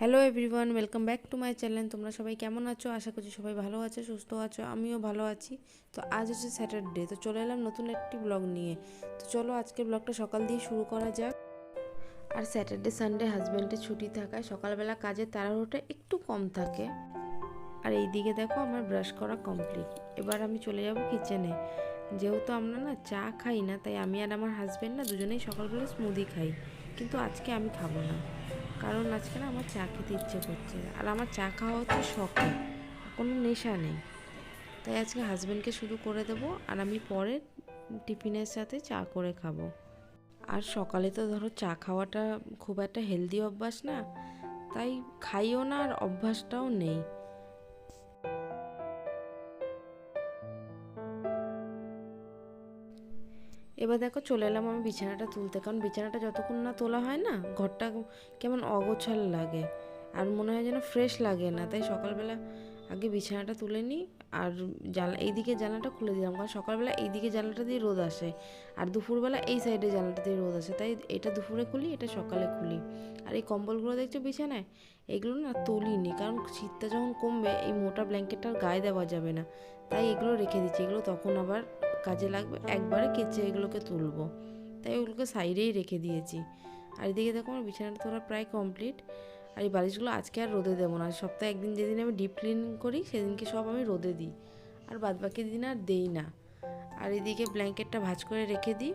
Hello everyone welcome back to my channel তোমরা সবাই কেমন আছো? আশা করছি সবাই ভালো আছো, সুস্থ আছো, আমিও ভালো আছি। তো আজ হচ্ছে স্যাটারডে তো চলে এলাম নতুন একটি ব্লগ নিয়ে। তো চলো আজকে ব্লগটা সকাল দিয়ে শুরু করা যাক। আর স্যাটারডে সানডে হাজব্যান্ডের ছুটি থাকায় সকালবেলা কাজের তাড়াহুড়োটা একটু কম থাকে। আর এই দিকে দেখো আমার ব্রাশ করা কমপ্লিট এবার আমি চলে যাব কিচেনে যেহেতু আমরা না চা খাই না, তাই আমি আর আমার হাজব্যান্ড না দুজনেই সকালবেলা স্মুদি খাই। কিন্তু আজকে আমি খাব না। কারণ আজকে না আমার চা খেতে ইচ্ছে করছে আর আমার চা খাওয়া হচ্ছে শখে, কোনো নেশা নেই। তাই আজকে হাজব্যান্ডকে শুরু করে দেব আর আমি পরে টিফিনের সাথে চা করে খাব। আর সকালে তো ধরো চা খাওয়াটা খুব একটা হেলদি অভ্যাস না, তাই খাইও না আর অভ্যাসটাও নেই। এবার দেখো চলে এলাম আমি বিছানাটা তুলতে। কারণ বিছানাটা যতক্ষণ না তোলা হয় না, ঘরটা কেমন অগোছাল লাগে। আর মনে হয় যেন ফ্রেশ লাগে না। তাই সকালবেলা আগে বিছানাটা তুলে নিই আর জানলা এইদিকে জানলাটা খুলে দিলাম। কারণ সকালবেলা এইদিকে জানলাটা দিয়ে রোদ আসে আর দুপুরবেলা এই সাইডে জানলাটা দিয়ে রোদ আসে। তাই এটা দুপুরে খুলি, এটা সকালে খুলি। আর এই কম্বলগুলো দেখছ বিছানায়? এগুলো না তুলিনি। কারণ শীতটা যখন কমবে, এই মোটা ব্ল্যাঙ্কেটটা গায়ে দেওয়া যাবে না। তাই এগুলো রেখে দিচ্ছি। এগুলো তখন আবার কাজে লাগবে, একবারে কেচে এগুলোকে তুলবো। তাই ওগুলোকে সাইডেই রেখে দিয়েছি। আর এদিকে দেখো আমার বিছানাটা তোলা প্রায় কমপ্লিট। আর এই বালিশগুলো আজকে আর রোদে দেবো না। সপ্তাহে একদিন যেদিন আমি ডিপ ক্লিন করি, সেদিনকে সব আমি রোদে দিই। আর বাদ বাকি দিন আর দেই না। আর এদিকে ব্ল্যাঙ্কেটটা ভাঁজ করে রেখে দিই।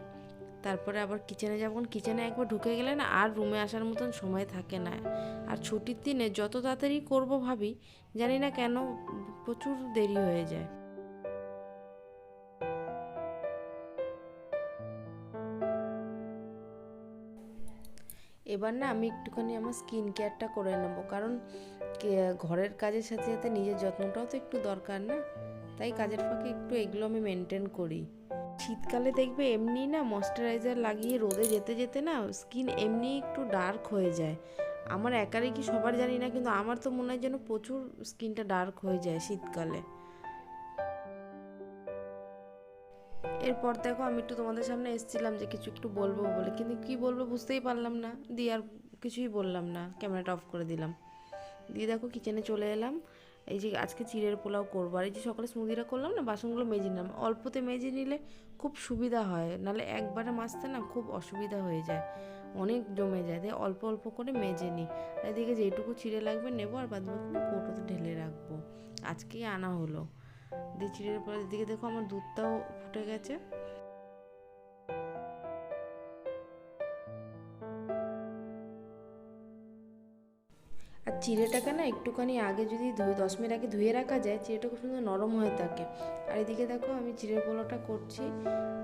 তারপরে আবার কিচেনে যখন কিচেনে একবার ঢুকে গেলে না আর রুমে আসার মতন সময় থাকে না। আর ছুটির দিনে যত তাড়াতাড়ি করব ভাবি, জানি না কেন প্রচুর দেরি হয়ে যায়। এবার না আমি একটুখানি আমার স্কিন কেয়ারটা করে নেব। কারণ ঘরের কাজের সাথে সাথে নিজের যত্নটাও তো একটু দরকার না? তাই কাজের ফাঁকে একটু এগুলো আমি মেনটেন করি। শীতকালে দেখবে এমনি না ময়শ্চারাইজার লাগিয়ে রোদে যেতে যেতে না স্কিন এমনি একটু ডার্ক হয়ে যায়। আমার একারই কি সবার জানি না, কিন্তু আমার তো মনে হয় যেন প্রচুর স্কিনটা ডার্ক হয়ে যায় শীতকালে। এরপর দেখো আমি একটু তোমাদের সামনে এসেছিলাম যে কিছু একটু বলব বলে। কিন্তু কি বলব বুঝতেই পারলাম না। দিয়ে আর কিছুই বললাম না। ক্যামেরাটা অফ করে দিলাম। দিয়ে দেখো কিচেনে চলে এলাম। এই যে আজকে চিড়ের পোলাও করব। আর এই যে সকালে স্মুদিটা করলাম না, বাসনগুলো মেজে নিলাম। অল্পতে মেজে নিলে খুব সুবিধা হয়। নাহলে একবারে মাজতে না খুব অসুবিধা হয়ে যায়। অনেক জমে যায়। তাই অল্প অল্প করে মেজে নিই। এদিকে যেটুকু চিড়ে লাগবে নেব আর বাদ বাকি না কৌটোতে ঢেলে রাখব। আজকেই আনা হলো। দিয়ে চিড়ের পরে দিকে দেখো আমার দুধটাও ফুটে গেছে। আর চিড়েটাকে না একটুখানি আগে যদি ধুয়ে, দশ মিনিট আগে ধুয়ে রাখা যায়, চিড়েটা খুব সুন্দর নরম হয়ে থাকে। আর এদিকে দেখো আমি চিড়ের পোলাওটা করছি।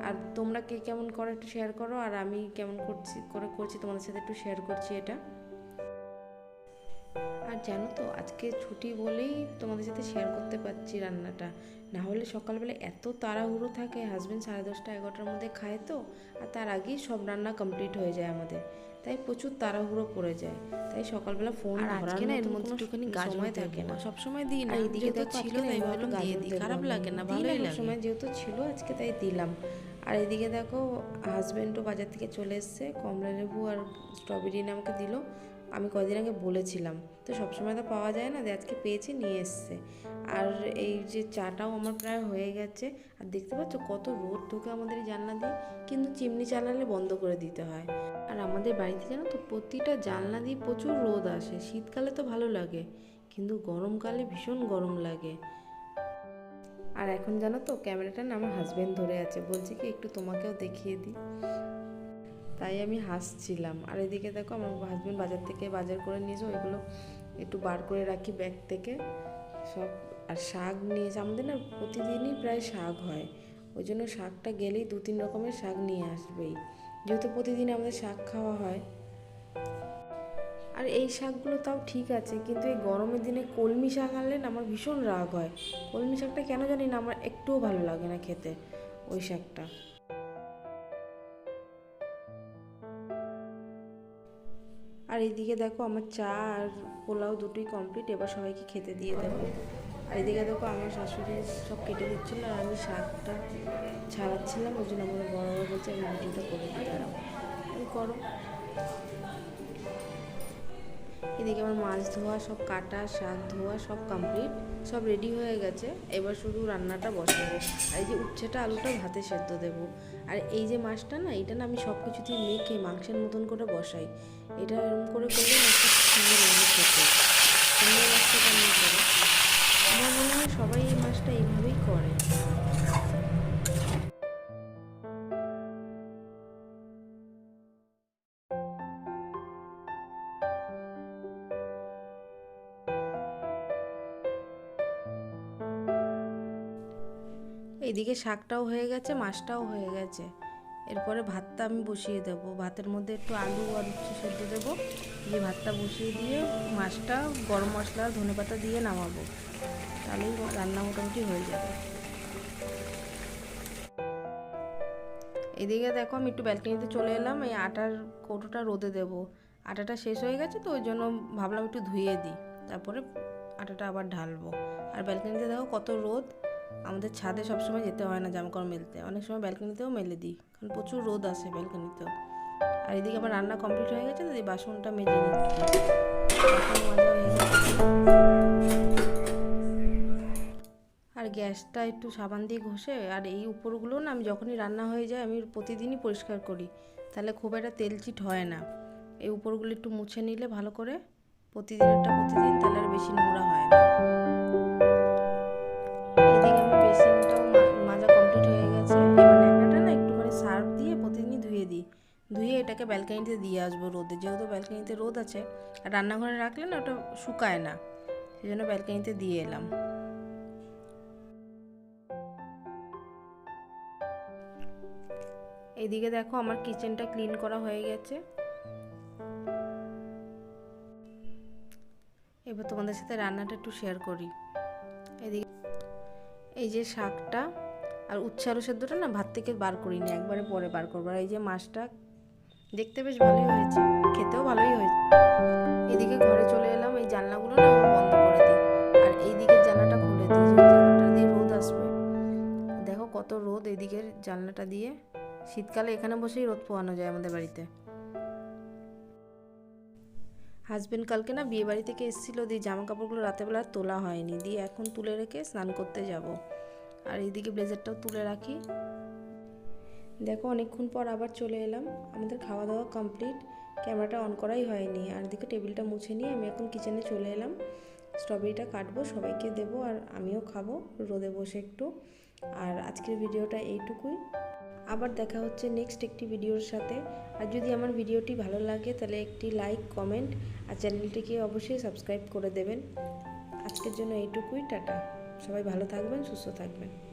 আর তোমরা কে কেমন করো একটু শেয়ার করো, আর আমি কেমন করছি, করে করছি তোমাদের সাথে একটু শেয়ার করছি এটা। আর জানো তো আজকে ছুটি বলেই তোমাদের সাথে শেয়ার করতে পারছি রান্নাটা। না হলে সকালবেলা এত তাড়াহুড়ো থাকে হাজব্যান্ড সাড়ে দশটা এগারোটার মধ্যে খায় তো আর তার আগেই সব রান্না কমপ্লিট হয়ে যায় আমাদের। তাই প্রচুর তাড়াহুড়ো পড়ে যায়। তাই সকালবেলা ফোন আজকে না এর মধ্যে একটুখানি গাছ সময় থাকে না। দেবো। সবসময় দিই না এইদিকে যেহেতু ছিল তাই ভাবলাম দিয়ে দিই। খারাপ লাগে না ভালোই লাগে। সবসময়, যেহেতু ছিল আজকে তাই দিলাম। আর এদিকে দেখো হাজব্যান্ডও বাজার থেকে চলে এসছে কমলা লেবু আর স্ট্রবেরি এনে আমাকে দিল। আমি কদিন আগে বলেছিলাম। তো সবসময় তো পাওয়া যায় না যে আজকে পেয়েছি, নিয়ে এসছে। আর এই যে চাটাও আমার প্রায় হয়ে গেছে। আর দেখতে পাচ্ছ কত রোদ ঢোকে আমাদের এই জানলা দিয়ে। কিন্তু চিমনি চালালে বন্ধ করে দিতে হয়। আর আমাদের বাড়িতে জানো তো, প্রতিটা জানলা দিয়ে প্রচুর রোদ আসে। শীতকালে তো ভালো লাগে, কিন্তু গরমকালে ভীষণ গরম লাগে। আর এখন জানো তো ক্যামেরাটা না আমার হাজব্যান্ড ধরে আছে। বলছে কি, একটু তোমাকেও দেখিয়ে দিই। তাই আমি হাসছিলাম। আর এদিকে দেখো আমার হাজব্যান্ড বাজার থেকে বাজার করে নিয়েছে ওইগুলো একটু বার করে রাখি ব্যাগ থেকে। সব, আর শাক নিয়েছে আমাদের না প্রতিদিনই প্রায় শাক হয়। ওই জন্য শাকটা গেলেই দু তিন রকমের শাক নিয়ে আসবেই। যেহেতু প্রতিদিন আমাদের শাক খাওয়া হয়। আর এই শাকগুলো তাও ঠিক আছে, কিন্তু এই গরমের দিনে কলমি শাক আনলে না আমার ভীষণ রাগ হয়। কলমি শাকটা কেন জানি না, আমার একটুও ভালো লাগে না খেতে, ওই শাকটা। আর এদিকে দেখো আমার চা আর পোলাও দুটোই কমপ্লিট এবার সবাইকে খেতে দিয়ে দেবো। আর এদিকে দেখো আমার শাশুড়ি সব কেটে দিচ্ছিল আর আমি শাকটা ছাড়াচ্ছিলাম, ওই জন্য আমার বড় বড় বলছে আমি রুটিটা করে দাঁড়াও তুমি করো। এদিকে আমার মাছ ধোয়া সব কাটা, শাক ধোয়া সব কমপ্লিট সব রেডি হয়ে গেছে। এবার শুধু রান্নাটা বসাবো। আর এই যে উচ্ছেটা আলুটা ভাতে সেদ্ধ দেবো। আর এই যে মাছটা না, এটা না আমি সব কিছু দিয়ে মেখে মাংসের মতন করে বসাই। এটা এরকম করে করলে সুন্দর খেতে। সুন্দর আমার মনে হয় সবাই এই মাছটা এইভাবেই করে। এইদিকে শাকটাও হয়ে গেছে, মাছটাও হয়ে গেছে। এরপরে ভাতটা আমি বসিয়ে দেব। ভাতের মধ্যে একটু আলু আর উচ্ছে সেদ্ধ দেবো। দিয়ে ভাতটা বসিয়ে দিয়ে মাছটা গরম মশলা ধনে পাতা দিয়ে নামাবো। তাহলেই রান্না মোটামুটি হয়ে যাবে। এদিকে দেখো আমি একটু ব্যালকনিতে চলে এলাম। এই আটার কৌটোটা রোদে দেব। আটাটা শেষ হয়ে গেছে তো ওই জন্য ভাবলাম একটু ধুয়ে দিই। তারপরে আটাটা আবার ঢালবো। আর ব্যালকনিতে দেখো কত রোদ। আমাদের ছাদে সবসময় যেতে হয় না জামা কাপড় মেলতে। অনেক সময় ব্যালকনিতেও মেলে দিই, কারণ প্রচুর রোদ আসে ব্যালকনিতেও। আর এদিকে আমার রান্না কমপ্লিট হয়ে গেছে তো এই বাসনটা মেজে নিচ্ছি। আর গ্যাসটা একটু সাবান দিয়ে ঘষে, আর এই উপরগুলো না আমি যখনই রান্না হয়ে যায় আমি প্রতিদিনই পরিষ্কার করি। তাহলে খুব একটা তেল চিট হয় না। এই উপরগুলো একটু মুছে নিলে ভালো করে প্রতিদিনটা প্রতিদিন তাহলে আর বেশি নোংরা হয় না। ব্যালকানিতে দিয়ে আসব রোদে, যেহেতু ব্যালকানিতে রোদ আছে, আর রান্নাঘরে রাখলে না ওটা শুকায় না, সেই জন্য ব্যালকানিতে দিয়ে এলাম। এইদিকে দেখো আমার কিচেনটা ক্লিন করা হয়ে গেছে। এবার তোমাদের সাথে রান্নাটা একটু শেয়ার করি। এদিকে এই যে শাকটা আর উচ্ছে আলু সেদ্ধটা না ভাত থেকে বার করিনি, একবারে পরে বার করব। আর এই যে মাছটা দেখতে বেশ ভালোই হয়েছে, খেতেও ভালোই হয়েছে। এদিকে ঘরে চলে এলাম, এই জানলাগুলো না বন্ধ করে দিই, আর এই দিকের জানলাটা খুলে দিই জানলাটা দিয়ে রোদ আসবে। দেখো কত রোদ এদিকের জানলাটা দিয়ে। শীতকালে এখানে বসেই রোদ পোয়ানো যায় আমাদের বাড়িতে। হাজবেন্ড কালকে না বিয়ে বাড়ি থেকে এসেছিল, দিয়ে জামা কাপড়গুলো রাতেরবেলা তোলা হয়নি, দিয়ে এখন তুলে রেখে স্নান করতে যাব। আর এইদিকে ব্লেজারটাও তুলে রাখি। দেখো, অনেকক্ষণ পর আবার চলে এলাম। আমাদের খাওয়া দাওয়া কমপ্লিট ক্যামেরাটা অন করাই হয়নি। আর এদিকে টেবিলটা মুছে নিয়ে আমি এখন কিচেনে চলে এলাম। স্ট্রবেরিটা কাটবো, সবাইকে দেবো, আর আমিও খাব, রোদে বসে একটু। আর আজকের ভিডিওটা এইটুকুই। আবার দেখা হচ্ছে নেক্সট একটি ভিডিওর সাথে। আর যদি আমার ভিডিওটি ভালো লাগে, তাহলে একটি লাইক কমেন্ট আর চ্যানেলটিকে অবশ্যই সাবস্ক্রাইব করে দেবেন। আজকের জন্য এইটুকুই, টাটা। সবাই ভালো থাকবেন, সুস্থ থাকবেন।